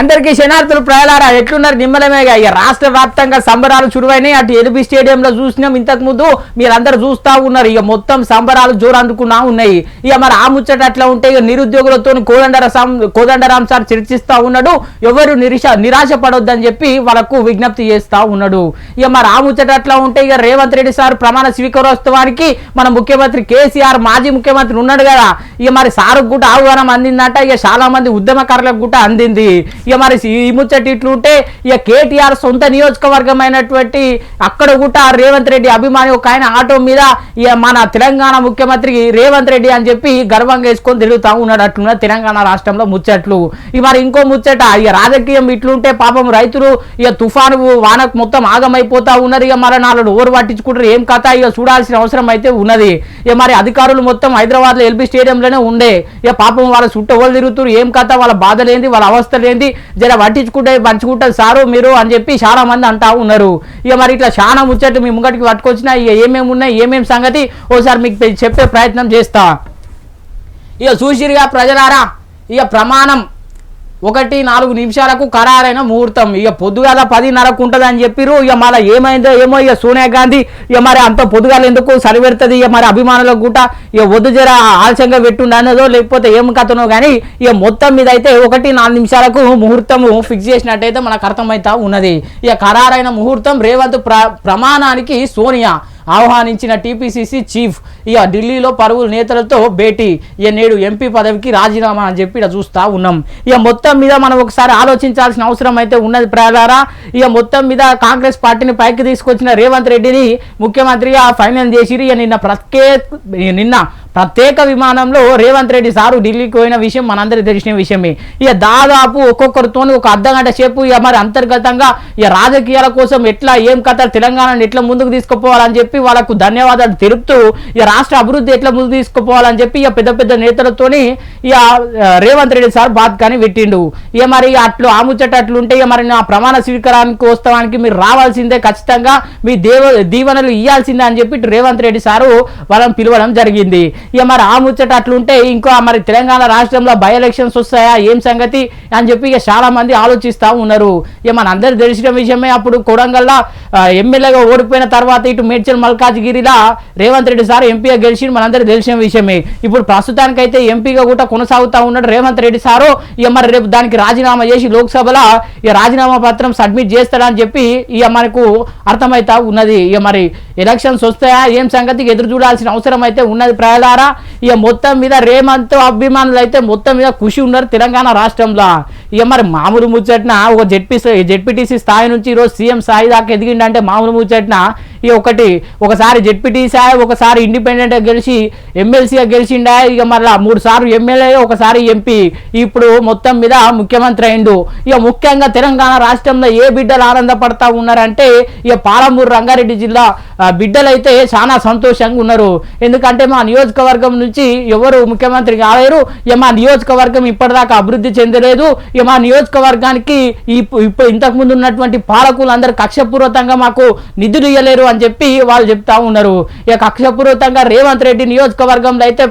అందరికీ శనార్థులు ప్రజలారా ఎట్లున్నారు? నిమ్మలమేగా. ఇక రాష్ట్ర వ్యాప్తంగా సంబరాలు చురువైనాయి? అటు ఎల్బీ స్టేడియంలో చూసినాం ఇంతకు ముందు మీరందరూ చూస్తా ఉన్నారు. ఇక మొత్తం సంబరాలు జోరు అందుకున్నా ఉన్నాయి. ఇక మరి ఆ ముచ్చట అట్లా ఉంటే ఇక నిరుద్యోగులతో కోదండర కోదండరాం సార్ చర్చిస్తా ఉన్నాడు. ఎవరు నిరాశ నిరాశ పడొద్దని చెప్పి వాళ్ళకు విజ్ఞప్తి చేస్తా ఉన్నాడు. ఇక మరి ఆ ముచ్చట అట్లా ఉంటే ఇక రేవంత్ రెడ్డి సార్ ప్రమాణ స్వీకారోత్సవానికి మన ముఖ్యమంత్రి కేసీఆర్ మాజీ ముఖ్యమంత్రి ఉన్నాడు కదా. ఇక మరి సారు కూడా ఆహ్వానం అందిందంట. ఇక చాలా మంది ఉద్యమకారులకు కూడా అందింది. ఇక మరి ఈ ముచ్చట ఇట్లుంటే ఇక కేటీఆర్ సొంత నియోజకవర్గం అయినటువంటి అక్కడ కూడా రేవంత్ రెడ్డి అభిమాని ఒక ఆయన ఆటో మీద ఇక మన తెలంగాణ ముఖ్యమంత్రి రేవంత్ రెడ్డి అని చెప్పి గర్వంగా వేసుకొని తిరుగుతా ఉన్నాడు అట్లున్న తెలంగాణ రాష్ట్రంలో ముచ్చట్లు. ఇక మరి ఇంకో ముచ్చట ఇక రాజకీయం ఇట్లుంటే పాపం రైతులు ఇక తుఫాను వానకు మొత్తం ఆగమైపోతా ఉన్నారు ఇక మరి నాలుగు ఓరు పట్టించుకుంటారు. ఏం కథ? ఇక చూడాల్సిన అవసరం అయితే ఉన్నది. ఇక మరి అధికారులు మొత్తం హైదరాబాద్లో ఎల్బీ స్టేడియంలోనే ఉండే. ఇక పాపం వాళ్ళ చుట్టూ వాళ్ళు తిరుగుతారు. ఏం కథ? వాళ్ళ బాధలేంది? వాళ్ళ అవస్థలేంది? జర పట్టించుకుంటే పంచుకుంటారు సారు మీరు అని చెప్పి చాలా మంది అంటా ఉన్నారు. ఇక మరి ఇట్లా చాలా ముచ్చట్లు మీ ముంగటికి పట్టుకొచ్చినా ఇక ఏమేమి ఉన్నాయి ఏమేమి సంగతి ఓసారి మీకు చెప్పే ప్రయత్నం చేస్తా. ఇక చూసిరుగా ప్రజలారా ఇక ప్రమాణం. ఒకటి నాలుగు నిమిషాలకు ఖరారైన ముహూర్తం. ఇక పొద్దుగాల పదిన్నరకు ఉంటుంది అని చెప్పిరు ఇక మళ్ళీ ఏమైందో ఏమో ఇక సోనియా గాంధీ. ఇక మరి అంత పొద్దుగాల ఎందుకు సరిపెడుతుంది ఇక మరి అభిమానులకు కూడా ఇక వద్దు జర ఆలస్యంగా పెట్టుండనదో లేకపోతే ఏం కథనో కానీ ఇక మొత్తం మీద అయితే ఒకటి నాలుగు నిమిషాలకు ముహూర్తము ఫిక్స్ చేసినట్టయితే మనకు అర్థమవుతా ఉన్నది. ఇక ఖరారైన ముహూర్తం రేవంత్ ప్ర ప్రమాణానికి సోనియా ఆహ్వానించిన టీపీసీసీ చీఫ్. ఇక ఢిల్లీలో పలువురు నేతలతో భేటీ. ఇక నేడు ఎంపీ పదవికి రాజీనామా అని చెప్పి ఇలా చూస్తా ఉన్నాం. ఇక మొత్తం మీద మనం ఒకసారి ఆలోచించాల్సిన అవసరం అయితే ఉన్నది ప్రజారా ఇక మొత్తం మీద కాంగ్రెస్ పార్టీని పైకి తీసుకొచ్చిన రేవంత్ రెడ్డిని ముఖ్యమంత్రిగా ఫైనల్ చేసిరు ఇక నిన్న ప్రత్యేక నిన్న ప్రత్యేక విమానంలో రేవంత్ రెడ్డి సారు ఢిల్లీకి పోయిన విషయం మనందరికీ తెలిసిన విషయమే. ఇక దాదాపు ఒక్కొక్కరితో ఒక అర్ధ గంట సేపు ఇక మరి అంతర్గతంగా ఇక రాజకీయాల కోసం ఎట్లా ఏం కథ తెలంగాణను ఎట్లా ముందుకు తీసుకుపోవాలని చెప్పి వాళ్ళకు ధన్యవాదాలు తెలుపుతూ ఇక రాష్ట్ర అభివృద్ధి ఎట్లా ముందుకు తీసుకుపోవాలని చెప్పి ఇక పెద్ద పెద్ద నేతలతోని ఇక రేవంత్ రెడ్డి సార్ బాత్ కానీ పెట్టిండు. ఇక మరి అట్లు ఆముచ్చట అట్లుంటే ఇక మరి నా ప్రమాణ స్వీకారానికి వస్తానికి మీరు రావాల్సిందే ఖచ్చితంగా మీ దేవ దీవెనలు ఇవ్వాల్సిందే అని చెప్పి రేవంత్ రెడ్డి సారు వాళ్ళని పిలవడం జరిగింది. ఇక మరి ఆ ముచ్చట అట్లుంటే ఇంకో మరి తెలంగాణ రాష్ట్రంలో బై ఎలక్షన్స్ వస్తాయా? ఏం సంగతి? అని చెప్పి ఇక చాలా మంది ఆలోచిస్తూ ఉన్నారు. ఇక మన అందరు తెలిసిన విషయమే అప్పుడు కొడంగల్లో ఎమ్మెల్యేగా ఓడిపోయిన తర్వాత ఇటు మేడ్చల్ మల్కాజ్గిరిలా రేవంత్ రెడ్డి సార్ ఎంపీగా గెలిచి మనందరూ తెలిసిన విషయమే. ఇప్పుడు ప్రస్తుతానికైతే ఎంపీగా కూడా కొనసాగుతా ఉన్నాడు రేవంత్ రెడ్డి సారు. ఇక మరి రేపు దానికి రాజీనామా చేసి లోక్సభలో ఈ రాజీనామా పత్రం సబ్మిట్ చేస్తాడని చెప్పి ఇక మనకు అర్థమవుతా ఉన్నది. ఇక మరి ఎలక్షన్స్ వస్తాయా? ఏం సంగతికి ఎదురు చూడాల్సిన అవసరం అయితే ఉన్నది ప్రజలారా ఇక మొత్తం మీద రేమంత్ అభిమానులు అయితే మొత్తం మీద ఖుషి ఉన్నారు తెలంగాణ రాష్ట్రంలో. ఇక మరి మామూలు ముచ్చట్న ఒక జెడ్పీ జెడ్పీటీసీ స్థాయి నుంచి ఈరోజు సీఎం స్థాయి దాకా ఎదిగిండంటే మామూలు ముచ్చట్న ఇక ఒకటి. ఒకసారి జెడ్పీటీసీ ఒకసారి ఇండిపెండెంట్గా గెలిచి ఎమ్మెల్సీగా గెలిచిండా ఇక మళ్ళీ మూడు సార్లు ఎమ్మెల్యే ఒకసారి ఎంపీ. ఇప్పుడు మొత్తం మీద ముఖ్యమంత్రి అయిండు. ఇక ముఖ్యంగా తెలంగాణ రాష్ట్రంలో ఏ బిడ్డలు ఆనందపడతా ఉన్నారంటే ఇక పాలమూరు రంగారెడ్డి జిల్లా బిడ్డలైతే చాలా సంతోషంగా ఉన్నారు. ఎందుకంటే మా నియోజకవర్గం నుంచి ఎవరు ముఖ్యమంత్రి కాలేరు. ఇక మా నియోజకవర్గం ఇప్పటిదాకా అభివృద్ధి చెందలేదు. ఇక మా నియోజకవర్గానికి ఇప్పుడు ఇంతకు ముందు ఉన్నటువంటి పాలకులు అందరు కక్షపూర్వకంగా మాకు నిధులు ఇవ్వలేరు అని చెప్పి వాళ్ళు చెప్తా ఉన్నారు. ఇక కక్షపూర్వకంగా రేవంత్ రెడ్డి నియోజకవర్గంలో అయితే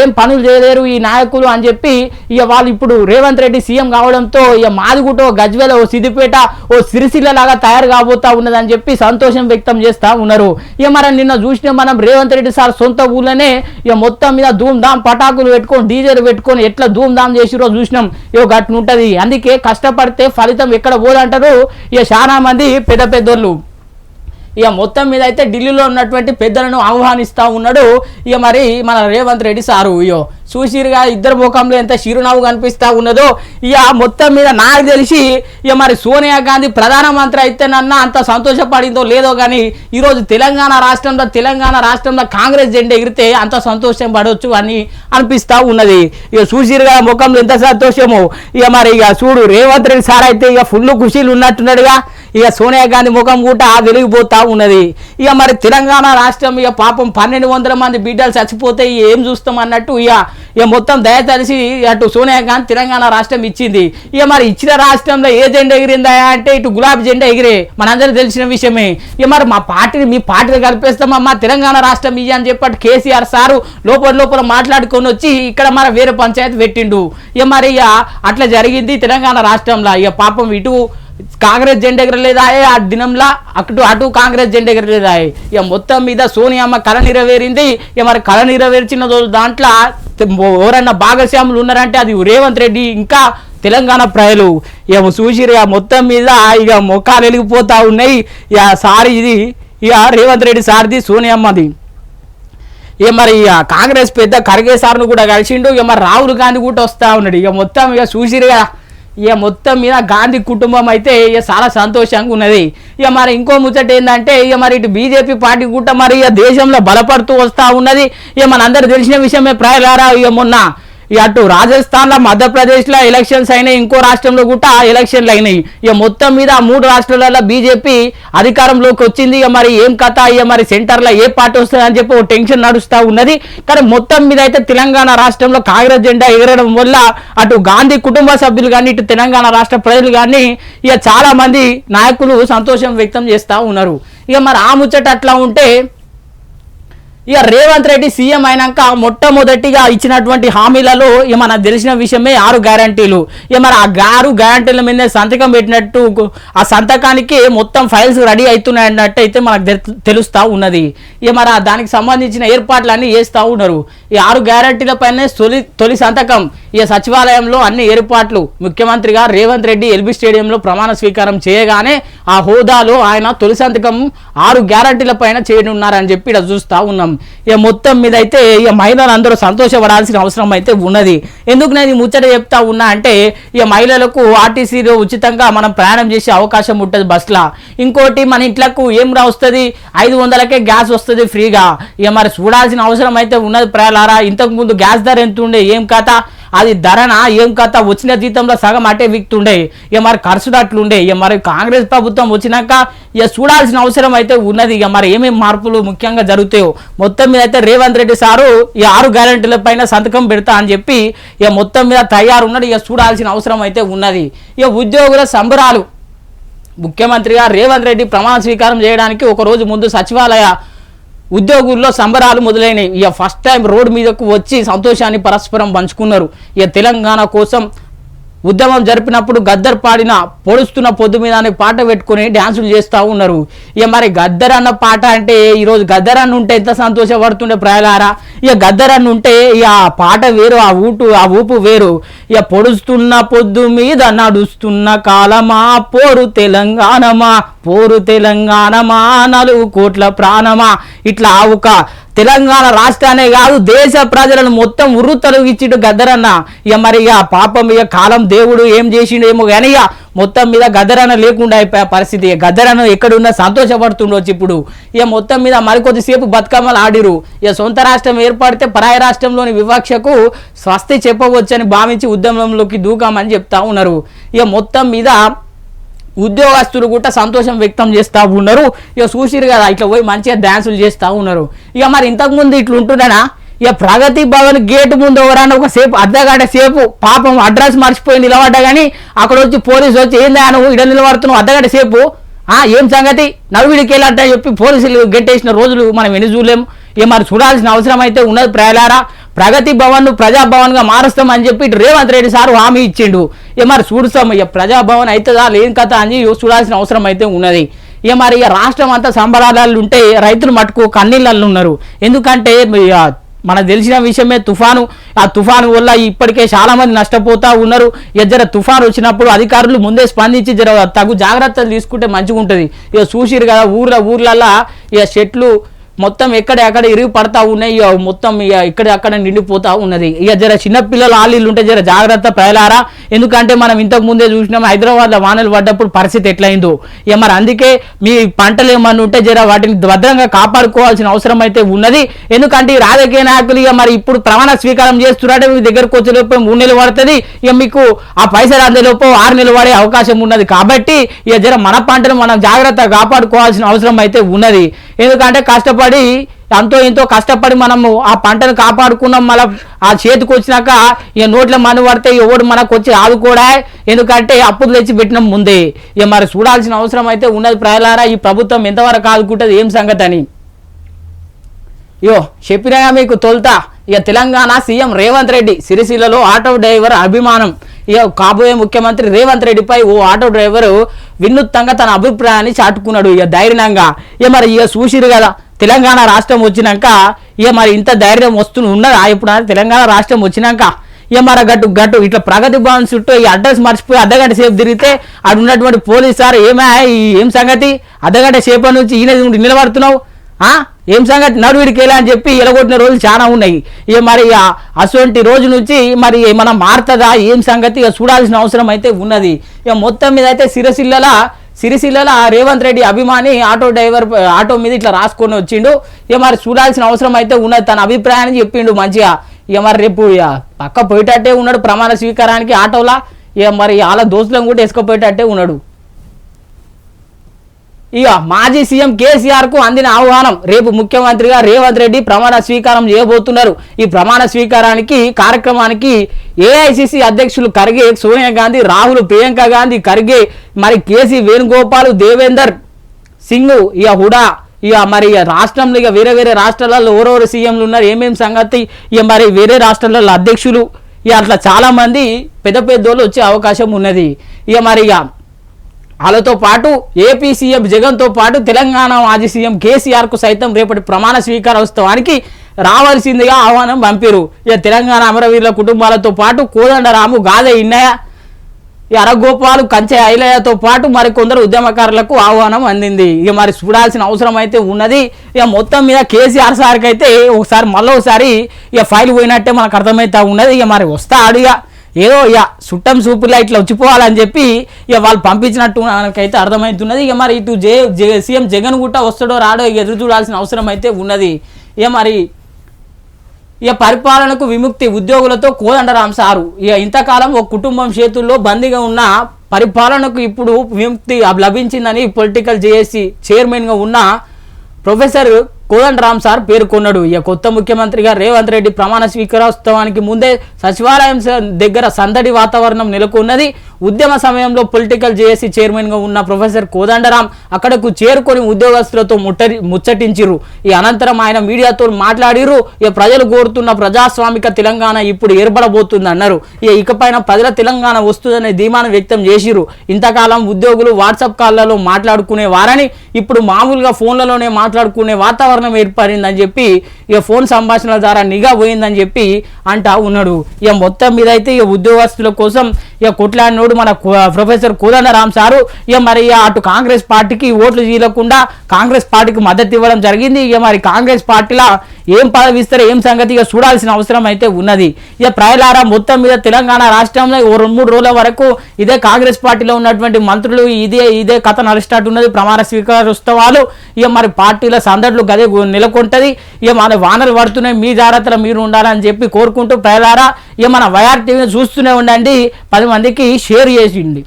ఏం పనులు చేయలేరు ఈ నాయకులు అని చెప్పి ఇక వాళ్ళు ఇప్పుడు రేవంత్ రెడ్డి సీఎం కావడంతో ఇక మాదిగుట ఓ గజ్వేల ఓ సిద్దిపేట ఓ సిరిసిల్ల లాగా తయారు కాబోతా ఉన్నదని చెప్పి సంతోషం వ్యక్తం చేస్తా ఉన్నారు. ఇక మనం నిన్న చూసిన మనం రేవంత్ రెడ్డి సార్ సొంత ఊళ్ళోనే ఇక మొత్తం మీద ధూమ్ధామ్ పటాకులు పెట్టుకొని డీజేలు పెట్టుకొని ఎట్లా ధూమ్ధామ్ చేసిరో చూసినాం. ఇక గట్టు ఉంటది. అందుకే కష్టపడితే ఫలితం ఎక్కడ పోదంటారు? ఇక చాలా మంది పెద్ద పెద్దోళ్ళు. ఇక మొత్తం మీద అయితే ఢిల్లీలో ఉన్నటువంటి పెద్దలను ఆహ్వానిస్తూ ఉన్నాడు. ఇక మరి మన రేవంత్ రెడ్డి సారు ఇయో చూసిరుగా ఇద్దరు ముఖంలో ఎంత చిరునవ్వు కనిపిస్తా ఉన్నదో. ఇక మొత్తం మీద నాకు తెలిసి ఇక మరి సోనియా గాంధీ ప్రధానమంత్రి అయితే నన్న అంత సంతోషపడిందో లేదో కానీ ఈరోజు తెలంగాణ రాష్ట్రంలో తెలంగాణ రాష్ట్రంలో కాంగ్రెస్ జెండా ఎగిరితే అంత సంతోషం పడవచ్చు అని అనిపిస్తూ ఉన్నది. ఇక చూసిరుగా ముఖంలో ఎంత సంతోషమో. ఇక మరి ఇక చూడు రేవంత్ రెడ్డి సార్ అయితే ఇక ఫుల్ ఖుషీలు ఉన్నట్టున్నాడుగా. ఇక సోనియా గాంధీ ముఖం కూడా వెలిగిపోతా ఉన్నది. ఇక మరి తెలంగాణ రాష్ట్రం ఇక పాపం పన్నెండు వందల మంది బిడ్డలు చచ్చిపోతే ఏం చూస్తాం అన్నట్టు ఇక ఇక మొత్తం దయతలిసి అటు సోనియా గాంధీ తెలంగాణ రాష్ట్రం ఇచ్చింది. ఇక మరి ఇచ్చిన రాష్ట్రంలో ఏ జెండా ఎగిరిందా అంటే ఇటు గులాబీ జెండా ఎగిరే మనందరికీ తెలిసిన విషయమే. ఇక మరి మా పార్టీని మీ పార్టీని కలిపేస్తామమ్మా తెలంగాణ రాష్ట్రం ఇయ్య అని చెప్పి కేసీఆర్ సారు లోపల లోపల మాట్లాడుకొని వచ్చి ఇక్కడ మరి వేరే పంచాయతీ పెట్టిండు. ఇక మరి ఇక అట్లా జరిగింది తెలంగాణ రాష్ట్రంలో. ఇక పాపం ఇటు కాంగ్రెస్ జెండా ఎగరలేదా ఆ దినంలా. అటు అటు కాంగ్రెస్ జెండా ఎగరలేదా ఇక మొత్తం మీద సోనియామ్మ కళ నెరవేరింది. ఇక మరి కళ నెరవేర్చిన రోజు దాంట్లో ఎవరన్నా భాగస్వాములు ఉన్నారంటే అది రేవంత్ రెడ్డి ఇంకా తెలంగాణ ప్రజలు. ఇక చూసిరు మొత్తం మీద ఇక మొక్కలు వెలిగిపోతూ ఉన్నాయి. ఇక సారి ఇది ఇక రేవంత్ రెడ్డి సార్ది సోనియామ్మది ఇక మరి ఇక కాంగ్రెస్ పెద్ద ఖర్గే సార్ను కూడా కలిసిండు. ఇక మరి రాహుల్ గాంధీ కూడా వస్తూ ఉన్నాడు. ఇక మొత్తం ఇక చూసిరుగా ఇక మొత్తం మీద గాంధీ కుటుంబం అయితే ఇక చాలా సంతోషంగా ఉన్నది. ఇక మరి ఇంకో ముచ్చట ఏంటంటే ఇక మరి ఇటు బీజేపీ పార్టీ కూడా మరి ఇక దేశంలో బలపడుతూ వస్తా ఉన్నది. ఇక మనందరూ తెలిసిన విషయమే ప్రజలారా ఇక మొన్న అటు రాజస్థాన్లో మధ్యప్రదేశ్లో ఎలక్షన్స్ అయినాయి ఇంకో రాష్ట్రంలో కూడా ఎలక్షన్లు అయినాయి. ఇక మొత్తం మీద ఆ మూడు రాష్ట్రాలలో బీజేపీ అధికారంలోకి వచ్చింది. ఇక మరి ఏం కథ? ఇక మరి సెంటర్లో ఏ పార్టీ వస్తుంది అని చెప్పి ఓ టెన్షన్ నడుస్తూ ఉన్నది. కానీ మొత్తం మీద అయితే తెలంగాణ రాష్ట్రంలో కాంగ్రెస్ జెండా ఎగరడం వల్ల అటు గాంధీ కుటుంబ సభ్యులు కానీ ఇటు తెలంగాణ రాష్ట్ర ప్రజలు కానీ ఇక చాలా మంది నాయకులు సంతోషం వ్యక్తం చేస్తూ ఉన్నారు. ఇక మరి ఆ ముచ్చట అట్లా ఉంటే ఇక రేవంత్ రెడ్డి సీఎం అయినాక మొట్టమొదటిగా ఇచ్చినటువంటి హామీలలో ఇక మనకు తెలిసిన విషయమే ఆరు గ్యారంటీలు. ఇక మరి ఆ ఆరు గ్యారంటీల మీద సంతకం పెట్టినట్టు ఆ సంతకానికి మొత్తం ఫైల్స్ రెడీ అవుతున్నాయి అన్నట్టు అయితే మనకు తెలు- ఉన్నది. ఇక మరి దానికి సంబంధించిన ఏర్పాట్లన్నీ చేస్తూ ఉన్నారు. ఈ ఆరు గ్యారంటీల పైన తొలి తొలి సంతకం. ఇక సచివాలయంలో అన్ని ఏర్పాట్లు ముఖ్యమంత్రిగా రేవంత్ రెడ్డి ఎల్బీ స్టేడియంలో ప్రమాణ స్వీకారం చేయగానే ఆ హోదాలో ఆయన తొలి సంతకం ఆరు గ్యారంటీల పైన చేయనున్నారని చెప్పి ఇక్కడ చూస్తూ ఉన్నాం. ఇక మొత్తం మీద అయితే ఇక మహిళలు అందరూ సంతోషపడాల్సిన అవసరం అయితే ఉన్నది. ఎందుకు నేను ముచ్చట చెప్తా ఉన్నా అంటే ఇక మహిళలకు ఆర్టీసీలో ఉచితంగా మనం ప్రయాణం చేసే అవకాశం ఉంటుంది బస్సులో ఇంకోటి మన ఇంట్లకు ఏం రా వస్తుంది ఐదు వందలకే గ్యాస్ వస్తుంది ఫ్రీగా. ఇక మరి చూడాల్సిన అవసరం అయితే ఉన్నది ప్రయాలారా ఇంతకు ముందు గ్యాస్ ధర ఎంత ఉండే? ఏం కథ? అది ధరన? ఏం కథ? వచ్చిన జీతంలో సగం అటే విక్తుండే. ఇక మరి ఖర్చులు అట్లుండే ఇక మరి కాంగ్రెస్ ప్రభుత్వం వచ్చినాక ఇక చూడాల్సిన అవసరం అయితే ఉన్నది. ఇక మరి ఏమేమి మార్పులు ముఖ్యంగా జరుగుతాయో? మొత్తం మీద అయితే రేవంత్ రెడ్డి సారు ఈ ఆరు గ్యారెంటీల పైన సంతకం పెడతా అని చెప్పి ఇక మొత్తం మీద తయారు ఉన్నాడు ఇక చూడాల్సిన అవసరం అయితే ఉన్నది. ఇక ఉద్యోగుల సంబరాలు. ముఖ్యమంత్రిగా రేవంత్ రెడ్డి ప్రమాణ స్వీకారం చేయడానికి ఒక రోజు ముందు సచివాలయ ఉద్యోగుల్లో సంబరాలు మొదలైనవి. ఇక ఫస్ట్ టైం రోడ్ మీదకు వచ్చి సంతోషాన్ని పరస్పరం పంచుకున్నారు. ఇక తెలంగాణ కోసం ఉద్యమం జరిపినప్పుడు గద్దర్ పాడిన పొడుస్తున్న పొద్దు మీద అనే పాట పెట్టుకొని డ్యాన్సులు చేస్తూ ఉన్నారు. ఇక మరి గద్దర్ అన్న పాట అంటే ఈరోజు గద్దర్ అన్న ఉంటే ఎంత సంతోషపడుతుండే ప్రజలారా? ఇక గద్దర్ అన్న ఉంటే ఇక ఆ పాట వేరు ఆ ఊటు ఆ ఊపు వేరు. ఇక పొడుస్తున్న పొద్దు మీద నడుస్తున్న కాలమా? పోరు తెలంగాణమా? పోరు తెలంగాణమా? నలుగు కోట్ల ప్రాణమా? ఇట్లా ఒక తెలంగాణ రాష్ట్రానే కాదు దేశ ప్రజలను మొత్తం ఉర్రుతలు ఇచ్చిడు గద్దరన్న ఇక మరి ఇక పాపం ఇక కాలం దేవుడు ఏం చేసిండేమో కానీ ఇక మొత్తం మీద గద్దరన్న లేకుండా అయిపోయే పరిస్థితి. గద్దరన్న ఎక్కడున్నా సంతోషపడుతుండొచ్చు ఇప్పుడు. ఇక మొత్తం మీద మరికొద్దిసేపు బతుకమ్మలు ఆడిరు. ఇక సొంత రాష్ట్రం ఏర్పడితే పరాయ రాష్ట్రంలోని వివక్షకు స్వస్తి చెప్పవచ్చని భావించి ఉద్యమంలోకి దూకామని చెప్తా ఉన్నారు. ఇక మొత్తం మీద ఉద్యోగస్తులు కూడా సంతోషం వ్యక్తం చేస్తూ ఉన్నారు. ఇక చూసిరు కదా ఇట్లా పోయి మంచిగా డ్యాన్సులు చేస్తూ ఉన్నారు. ఇక మరి ఇంతకుముందు ఇట్లా ఉంటుండనా? ఇక ప్రగతి భవన్ గేట్ ముందు ఎవరన్నా ఒక సేపు అర్ధగంట సేపు పాపం అడ్రస్ మర్చిపోయి నిలబడ్డా కానీ అక్కడ వచ్చి పోలీసు వచ్చి ఏందా నువ్వు ఇడ నిలబడుతున్నావు? అర్ధగంట సేపు? ఆ ఏం సంగతి? నలుగురికి వెళ్ళంట చెప్పి పోలీసులు గెట్టేసిన రోజులు మనం ఎన్ని చూడలేం ఇక మరి చూడాల్సిన అవసరం అయితే ఉన్నది ప్రజలారా? ప్రగతి భవన్ను ప్రజాభవన్గా మారుస్తామని చెప్పి ఇటు రేవంత్ రెడ్డి సార్ హామీ ఇచ్చిండు. ఇక మరి చూడుస్తాం ఇక ప్రజాభవన్ అవుతుందా లేని కథ అని చూడాల్సిన అవసరం అయితే ఉన్నది. ఇక మరి ఇక రాష్ట్రం అంతా సంబరాలు ఉంటే రైతులు మటుకు కన్నీళ్ళల్లో ఉన్నారు. ఎందుకంటే ఇక మనకు తెలిసిన విషయమే తుఫాను. ఆ తుఫాను వల్ల ఇప్పటికే చాలా మంది ఉన్నారు. ఇక జర తుఫాను వచ్చినప్పుడు అధికారులు ముందే స్పందించి జర తగు జాగ్రత్తలు తీసుకుంటే మంచిగా ఉంటుంది ఇక చూసిరు కదా ఊర్ల ఊర్లల్లో ఇక చెట్లు మొత్తం ఎక్కడ ఎక్కడ ఇరిగి పడతా ఉన్నాయి మొత్తం ఇక ఇక్కడ అక్కడ నిండిపోతా ఉన్నది. ఇక జర చిన్నపిల్లలు ఆలీలు ఉంటే జర జాగ్రత్త ప్రజలారా. ఎందుకంటే మనం ఇంతకు ముందే చూసినాం హైదరాబాద్లో వానలు పడ్డప్పుడు పరిస్థితి ఎట్లయిందో. ఇక మరి అందుకే మీ పంటలు ఏమన్నా ఉంటే జర వాటిని భద్రంగా కాపాడుకోవాల్సిన అవసరం అయితే ఉన్నది. ఎందుకంటే ఈ రాజకీయ నాయకులు ఇక మరి ఇప్పుడు ప్రమాణ స్వీకారం చేస్తున్నారంటే మీ దగ్గరకు వచ్చేలోపు మూడు నెలలు పడుతుంది. ఇక మీకు ఆ పైసలు అందేలోపు ఆరు నెలలు పడే అవకాశం ఉన్నది. కాబట్టి ఇక జర మన పంటను మనం జాగ్రత్తగా కాపాడుకోవాల్సిన అవసరం అయితే ఉన్నది. ఎందుకంటే కష్టపడి అంతో ఇంతో కష్టపడి మనము ఆ పంటను కాపాడుకున్నాం. మళ్ళీ ఆ చేతికి వచ్చినాక ఇక నోట్ల మను పడితే ఎవడు మనకు వచ్చి ఆదుకోడా ఎందుకంటే అప్పులు తెచ్చి పెట్టినాం ముందే. ఇక మరి చూడాల్సిన అవసరం అయితే ఉన్నది ప్రజలారా ఈ ప్రభుత్వం ఎంతవరకు ఆదుకుంటుంది ఏం సంగతి అని. యో చెప్పినాగా మీకు తొలుతా. ఇక తెలంగాణ సీఎం రేవంత్ రెడ్డి సిరిసిల్లలో ఆటో డ్రైవర్ అభిమానం. ఇక కాబోయే ముఖ్యమంత్రి రేవంత్ రెడ్డిపై ఓ ఆటో డ్రైవరు వినూత్నంగా తన అభిప్రాయాన్ని చాటుకున్నాడు. ఇక ధైర్యంగా. ఇక మరి ఇక చూసిరు కదా తెలంగాణ రాష్ట్రం వచ్చినాక ఇక మరి ఇంత ధైర్యం వస్తు ఉన్నదా ఇప్పుడు తెలంగాణ రాష్ట్రం వచ్చినాక? ఇక మరి గట్టు గట్టు ఇట్లా ప్రగతి భవన్ చుట్టూ ఈ అడ్రస్ మర్చిపోయి అర్ధగంట సేపు తిరిగితే అక్కడ ఉన్నటువంటి పోలీస్ సార్ ఏమే ఏం సంగతి? అర్ధగంట సేపు నుంచి ఈయన నిలబడుతున్నావు. ఏం సంగతి? నడువిడికి వెళ్ళా అని చెప్పి ఎలగొట్టిన రోజులు చాలా ఉన్నాయి. ఇక మరి అటువంటి రోజు నుంచి మరి మనం మారుతుందా? ఏం సంగతి? ఇక చూడాల్సిన అవసరం అయితే ఉన్నది. ఇక మొత్తం మీద అయితే సిరసిల్లల సిరిసిల్లల రేవంత్ రెడ్డి అభిమాని ఆటో డ్రైవర్ ఆటో మీద ఇట్లా రాసుకొని వచ్చిండు. ఇక మరి చూడాల్సిన అవసరం అయితే ఉన్నది. తన అభిప్రాయాన్ని చెప్పిండు మంచిగా. ఇక మరి రేపు ఇక పక్క పోయేటట్టే ఉన్నాడు. ప్రమాణ స్వీకారానికి ఆటోలా. ఇక మరి వాళ్ళ దోస్తులను కూడా వేసుకుపోయేటట్టే ఉన్నాడు. ఇక మాజీ సీఎం కేసీఆర్కు అందిన ఆహ్వానం. రేపు ముఖ్యమంత్రిగా రేవంత్ రెడ్డి ప్రమాణ స్వీకారం చేయబోతున్నారు. ఈ ప్రమాణ స్వీకారానికి కార్యక్రమానికి ఏఐసిసి అధ్యక్షులు ఖర్గే సోనియా గాంధీ రాహుల్ ప్రియాంక గాంధీ ఖర్గే మరి కేసీ వేణుగోపాల్ దేవేందర్ సింగ్ ఇక హుడా ఇక మరి ఇక రాష్ట్రంలో ఇక వేరే వేరే రాష్ట్రాలలో ఎవరెవరు సీఎంలు ఉన్నారు. ఏమేమి సంగతి? ఇక మరి వేరే రాష్ట్రాలలో అధ్యక్షులు. ఇక అట్లా చాలామంది పెద్ద పెద్దోళ్ళు వచ్చే అవకాశం ఉన్నది. ఇక మరి ఇక వాళ్ళతో పాటు ఏపీ సీఎం జగన్తో పాటు తెలంగాణ మాజీ సీఎం కేసీఆర్కు సైతం రేపటి ప్రమాణ స్వీకార ఉత్సవానికి రావాల్సిందిగా ఆహ్వానం పంపారు ఇక తెలంగాణ అమరవీరుల కుటుంబాలతో పాటు కోదండరాము గాదె ఇన్నయ్య ఈ అరగోపాలు కంచె ఐలయ్యతో పాటు మరి కొందరు ఉద్యమకారులకు ఆహ్వానం అందింది. ఇక మరి చూడాల్సిన అవసరం అయితే ఉన్నది. ఇక మొత్తం మీద కేసీఆర్ సార్కి అయితే ఒకసారి మళ్ళీ ఒకసారి ఇక ఫైల్ పోయినట్టే మనకు అర్థమవుతా ఉన్నది. ఇక మరి వస్తాడు ఇక. ఏదో ఇక చుట్టం సూపులా ఇట్లా వచ్చిపోవాలని చెప్పి ఇక వాళ్ళు పంపించినట్టు మనకైతే అర్థమవుతున్నది ఇక మరి ఇటు జే జే- సీఎం జగన్ గుట్ట వస్తాడో రాడో ఇక ఎదురు చూడాల్సిన అవసరం అయితే ఉన్నది. ఇక మరి ఇక పరిపాలనకు విముక్తి ఉద్యోగులతో కోదండరాం సారు. ఇక ఇంతకాలం ఒక కుటుంబం చేతుల్లో బందీగా ఉన్న పరిపాలనకు ఇప్పుడు విముక్తి లభించిందని పొలిటికల్ జేఏసీ చైర్మన్గా ఉన్న ప్రొఫెసర్ కోదండరామ్ సార్ పేర్కొన్నాడు ఇక కొత్త ముఖ్యమంత్రిగా రేవంత్ రెడ్డి ప్రమాణ స్వీకారోత్సవానికి ముందే సచివాలయం దగ్గర సందడి వాతావరణం నెలకొన్నది. ఉద్యమ సమయంలో పొలిటికల్ జేఏసీ చైర్మన్గా ఉన్న ప్రొఫెసర్ కోదండరాం అక్కడకు చేరుకొని ఉద్యోగస్తులతో ముట్టరి ముచ్చటించిరు ఈ అనంతరం ఆయన మీడియాతో మాట్లాడిరు ఇక ప్రజలు కోరుతున్న ప్రజాస్వామిక తెలంగాణ ఇప్పుడు ఏర్పడబోతుంది అన్నారు ఇక ఇకపైన ప్రజల తెలంగాణ వస్తుందనే ధీమాను వ్యక్తం చేసిరు ఇంతకాలం ఉద్యోగులు వాట్సాప్ కాల్లలో మాట్లాడుకునే వారని ఇప్పుడు మామూలుగా ఫోన్లలోనే మాట్లాడుకునే వాతావరణం ఏర్పడిందని చెప్పి ఇక ఫోన్ సంభాషణల ద్వారా నిఘా పోయిందని చెప్పి అంటా ఉన్నాడు. ఇక మొత్తం మీద అయితే ఇక ఉద్యోగస్తుల కోసం ఇక కొట్లాడినోడు మన ప్రొఫెసర్ కోదండరామ్ సారు. ఇక మరి అటు కాంగ్రెస్ పార్టీకి ఓట్లు చీలకుండా కాంగ్రెస్ పార్టీకి మద్దతు ఇవ్వడం జరిగింది. ఇక మరి కాంగ్రెస్ పార్టీలో ఏం పదవి ఇస్తారో ఏం సంగతి ఇక చూడాల్సిన అవసరం అయితే ఉన్నది. ఇక ప్రజలారా మొత్తం మీద తెలంగాణ రాష్ట్రంలో ఓ రెండు మూడు రోజుల వరకు ఇదే కాంగ్రెస్ పార్టీలో ఉన్నటువంటి మంత్రులు ఇదే ఇదే కథ నడుస్తున్నట్టు ఉన్నది ప్రమాణ స్వీకారోత్సవాలు ఇక మరి పార్టీల సందడులు గదే నెలకొంటుంది. నెలకొంటది ఇక మన వానలు పడుతున్నాయి మీ జాగ్రత్తలు మీరు ఉండాలని చెప్పి కోరుకుంటూ ప్రజలారా ఇక మన వైఆర్ టీవీని చూస్తూనే ఉండండి. పది మందికి షేర్ చేసిండి.